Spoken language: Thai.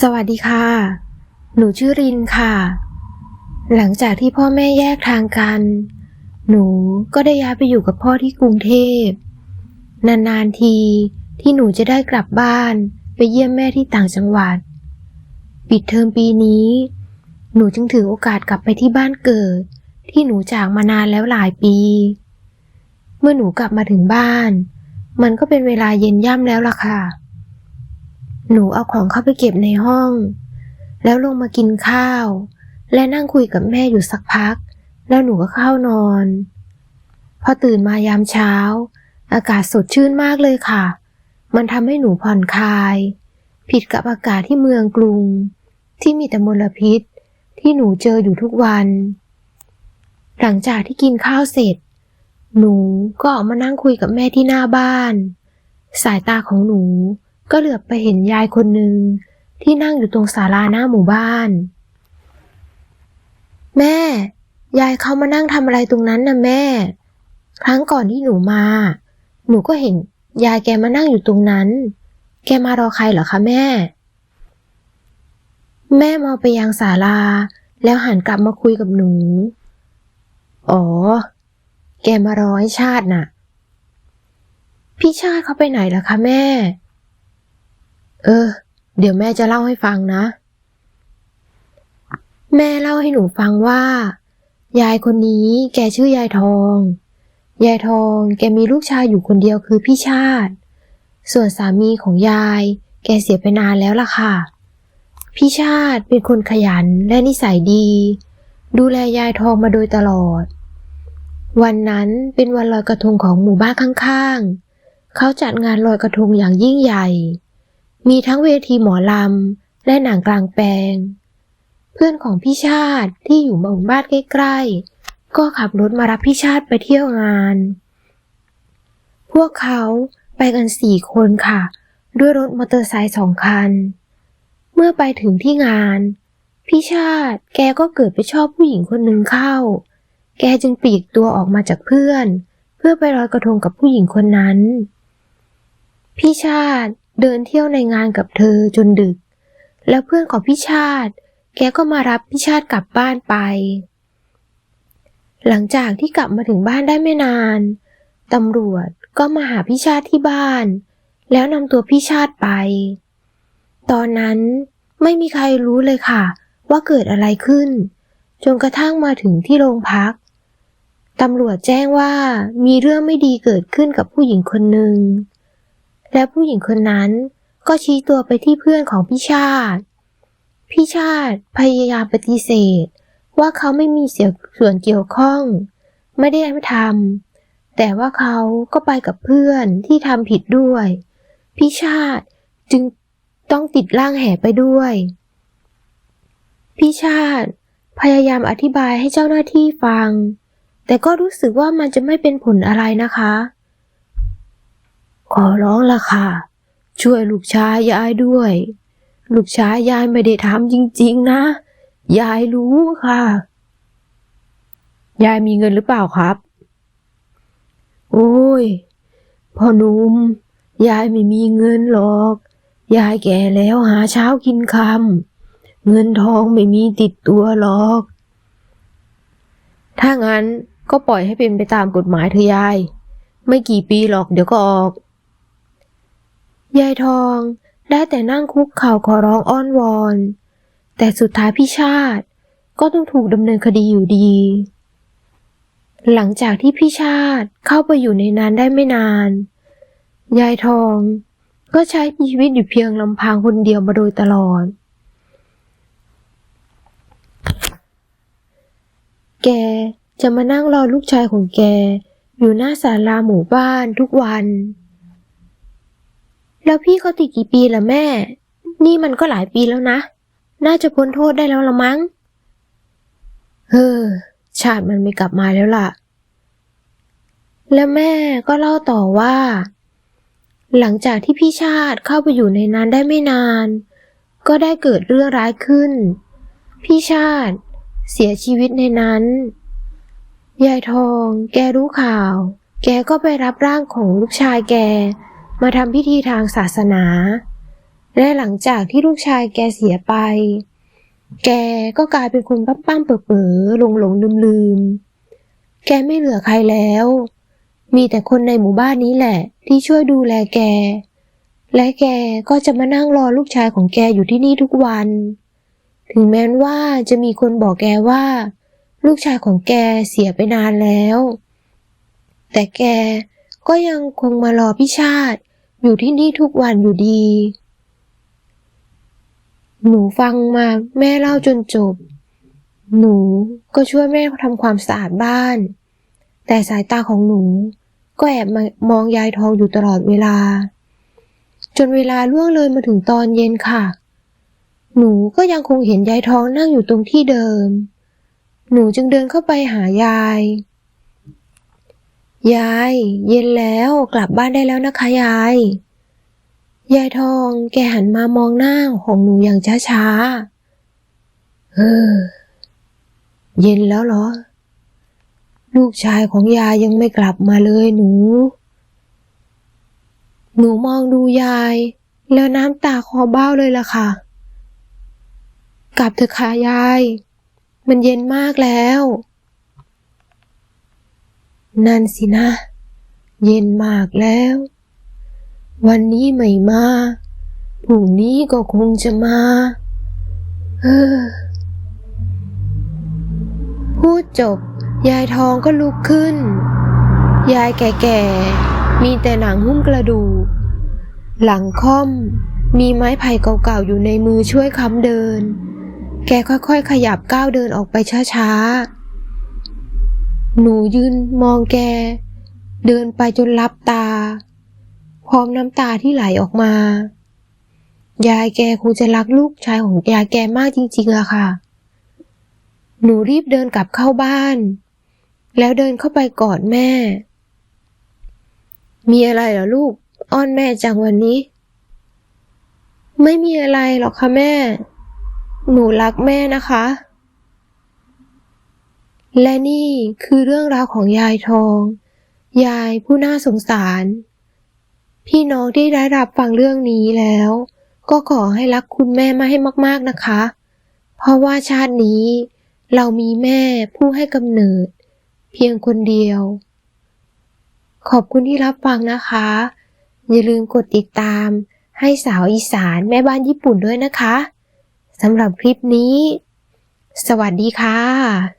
สวัสดีค่ะ หนูชื่อรินค่ะ หลังจากที่พ่อแม่แยกทางกัน หนูก็ได้ย้ายไปอยู่กับพ่อที่กรุงเทพ นานๆทีที่หนูจะได้กลับบ้านไปเยี่ยมแม่ที่ต่างจังหวัด ปิดเทอมปีนี้ หนูจึงถือโอกาสกลับไปที่บ้านเกิด ที่หนูจากมานานแล้วหลายปี เมื่อหนูกลับมาถึงบ้าน มันก็เป็นเวลาเย็นย่ำแล้วล่ะค่ะ หนูเอาของเข้าไปเก็บในห้อง แล้วลงมากินข้าว และนั่งคุยกับแม่อยู่สักพัก แล้วหนูก็เข้านอน พอตื่นมายามเช้า อากาศสดชื่นมากเลยค่ะ มันทำให้หนูผ่อนคลาย ผิดกับอากาศที่เมืองกรุง ที่มีแต่มลพิษ ที่หนูเจออยู่ทุกวัน หลังจากที่กินข้าวเสร็จ หนูก็ออกมานั่งคุยกับแม่ที่หน้าบ้าน สายตาของหนู ก็เหลือบไปเห็นยายคนหนึ่งที่นั่งอยู่ตรงศาลาหน้าหมู่บ้าน แม่ ยายเขามานั่งทำอะไรตรงนั้นนะแม่ ครั้งก่อนที่หนูมา หนูก็เห็นยายแกมานั่งอยู่ตรงนั้น แกมารอใครเหรอคะแม่ แม่มองไปยังศาลา แล้วหันกลับมาคุยกับหนู อ๋อ แกมารอให้ชาติน่ะ พี่ชาติเขาไปไหนล่ะคะแม่ เออ เดี๋ยวแม่จะเล่าให้ฟังนะ แม่เล่าให้หนูฟังว่า ยายคนนี้แกชื่อยายทอง ยายทองแกมีลูกชายอยู่คนเดียวคือพี่ชาติ ส่วนสามีของยาย แกเสียไปนานแล้วล่ะค่ะ พี่ชาติเป็นคนขยันและนิสัยดี ดูแลยายทองมาโดยตลอด วันนั้นเป็นวันลอยกระทงของหมู่บ้านข้างๆ เขาจัดงานลอยกระทงอย่างยิ่งใหญ่ มีทั้งเวทีหมอลำ และหนังกลางแปลง เพื่อนของพี่ชาติที่อยู่หมู่บ้านใกล้ๆ ก็ขับรถมารับพี่ชาติไปเที่ยวงาน พวกเขาไปกันสี่คนค่ะ ด้วยรถมอเตอร์ไซค์สองคัน เมื่อไปถึงที่งาน พี่ชาติแกก็เกิดไปชอบผู้หญิงคนหนึ่งเข้า แกจึงปลีกตัวออกมาจากเพื่อน เพื่อไปลอยกระทงกับผู้หญิงคนนั้น พี่ชาติ เดินเที่ยวในงานกับเธอจนดึก แล้วเพื่อนของพี่ชาติ แกก็มารับพี่ชาติกลับบ้านไป หลังจากที่กลับมาถึงบ้านได้ไม่นานตำรวจก็มาหาพี่ชาติที่บ้าน แล้วนำตัวพี่ชาติไป ตอนนั้นไม่มีใครรู้เลยค่ะ ว่าเกิดอะไรขึ้น จนกระทั่งมาถึงที่โรงพักตำรวจแจ้งว่ามีเรื่องไม่ดีเกิดขึ้นกับผู้หญิงคนหนึ่ง และผู้หญิงคนนั้นก็ชี้ตัวไปที่เพื่อนของพี่ชาติ พี่ชาติพยายามปฏิเสธ ว่าเขาไม่มีเสียส่วนเกี่ยวข้อง ไม่ได้ทำแต่ว่าเขาก็ไปกับเพื่อนที่ทำผิดด้วย พี่ชาติจึงต้องติดร่างแห่ไปด้วย พี่ชาติพยายามอธิบายให้เจ้าหน้าที่ฟัง แต่ก็รู้สึกว่ามันจะไม่เป็นผลอะไรนะคะ ขอร้องละค่ะ ช่วยลูกชายยายด้วย ลูกชายยายไม่ได้ทำจริง ๆ นะ ยายรู้ค่ะ ยายมีเงินหรือเปล่าครับ โอ้ยพ่อหนุ่มยายไม่มีเงินหรอก ยายแก่แล้วหาเช้ากินคำเงินทองไม่มีติดตัวหรอก ถ้างั้นก็ปล่อยให้เป็นไปตามกฎหมายเถอะยาย ไม่กี่ปีหรอกเดี๋ยวก็ออก ยายทองได้แต่นั่งคุกเข่าขอร้องอ้อนวอน แต่สุดท้ายพี่ชาติก็ต้องถูกดำเนินคดีอยู่ดี หลังจากที่พี่ชาติเข้าไปอยู่ในนั้นได้ไม่นาน ยายทองก็ใช้ชีวิตอยู่เพียงลำพังคนเดียวมาโดยตลอด แกจะมานั่งรอลูกชายของแกอยู่หน้าศาลาหมู่บ้านทุกวัน แล้วพี่เขาติดกี่ปีละแม่ นี่มันก็หลายปีแล้วนะ น่าจะพ้นโทษได้แล้วละมั้ง เฮ้อ ชาติมันไม่กลับมาแล้วล่ะ แล้วแม่ก็เล่าต่อว่า หลังจากที่พี่ชาติเข้าไปอยู่ในนั้นได้ไม่นาน ก็ได้เกิดเรื่องร้ายขึ้น พี่ชาติเสียชีวิตในนั้น ยายทอง แกรู้ข่าว แกก็ไปรับร่างของลูกชายแก มาทำพิธีทางศาสนา และหลังจากที่ลูกชายแกเสียไป แกก็กลายเป็นคนปั้มปั้มเป๋อเป๋อหลงหลงลืมลืมแกไม่เหลือใครแล้ว มีแต่คนในหมู่บ้านนี้แหละ ที่ช่วยดูแลแก และแกก็จะมานั่งรอลูกชายของแกอยู่ที่นี่ทุกวัน ถึงแม้ว่าจะมีคนบอกแกว่า ลูกชายของแกเสียไปนานแล้ว แต่แกก็ยังคงมารอพี่ชาติ อยู่ที่นี่ทุกวันอยู่ดี หนูฟังมาแม่เล่าจนจบ หนูก็ช่วยแม่ทำความสะอาดบ้าน แต่สายตาของหนูก็แอบมามองยายทองอยู่ตลอดเวลา จนเวลาล่วงเลยมาถึงตอนเย็นค่ะ หนูก็ยังคงเห็นยายทองนั่งอยู่ตรงที่เดิม หนูจึงเดินเข้าไปหายาย ยาย เย็นแล้วกลับบ้านได้แล้วนะคะยาย ยายทองแกหันมามองหน้าของหนูอย่างช้าๆเออเย็นแล้วเหรอ ลูกชายของยายยังไม่กลับมาเลยหนู หนูมองดูยาย แล้วน้ำตาคลอเบ้าเลยล่ะค่ะ กลับเถอะค่ะยาย มันเย็นมากแล้ว นั่นสินะ เย็นมากแล้ว วันนี้ไม่มาพรุ่งนี้ก็คงจะมา เออ พูดจบ ยายทองก็ลุกขึ้น ยายแก่ๆ มีแต่หนังหุ้มกระดูก หลังค่อม มีไม้ไผ่เก่าๆ อยู่ในมือช่วยค้ำเดิน แกค่อยๆ ขยับก้าวเดินออกไปช้าๆ หนูยืนมองแก เดินไปจนลับตา พร้อมน้ำตาที่ไหลออกมา ยายแกคงจะรักลูกชายของยายแกมากจริงๆอะค่ะ หนูรีบเดินกลับเข้าบ้าน แล้วเดินเข้าไปกอดแม่ มีอะไรเหรอลูก อ้อนแม่จังวันนี้ ไม่มีอะไรหรอกค่ะแม่ หนูรักแม่นะคะ และนี่คือเรื่องราวของยายทอง ยายผู้น่าสงสาร พี่น้องที่ได้รับฟังเรื่องนี้แล้ว ก็ขอให้รักคุณแม่มาให้มากๆนะคะ เพราะว่าชาตินี้ เรามีแม่ผู้ให้กำเนิด เพียงคนเดียว ขอบคุณที่รับฟังนะคะ อย่าลืมกดติดตามให้สาวอีสานแม่บ้านญี่ปุ่นด้วยนะคะสำหรับคลิปนี้ สวัสดีค่ะ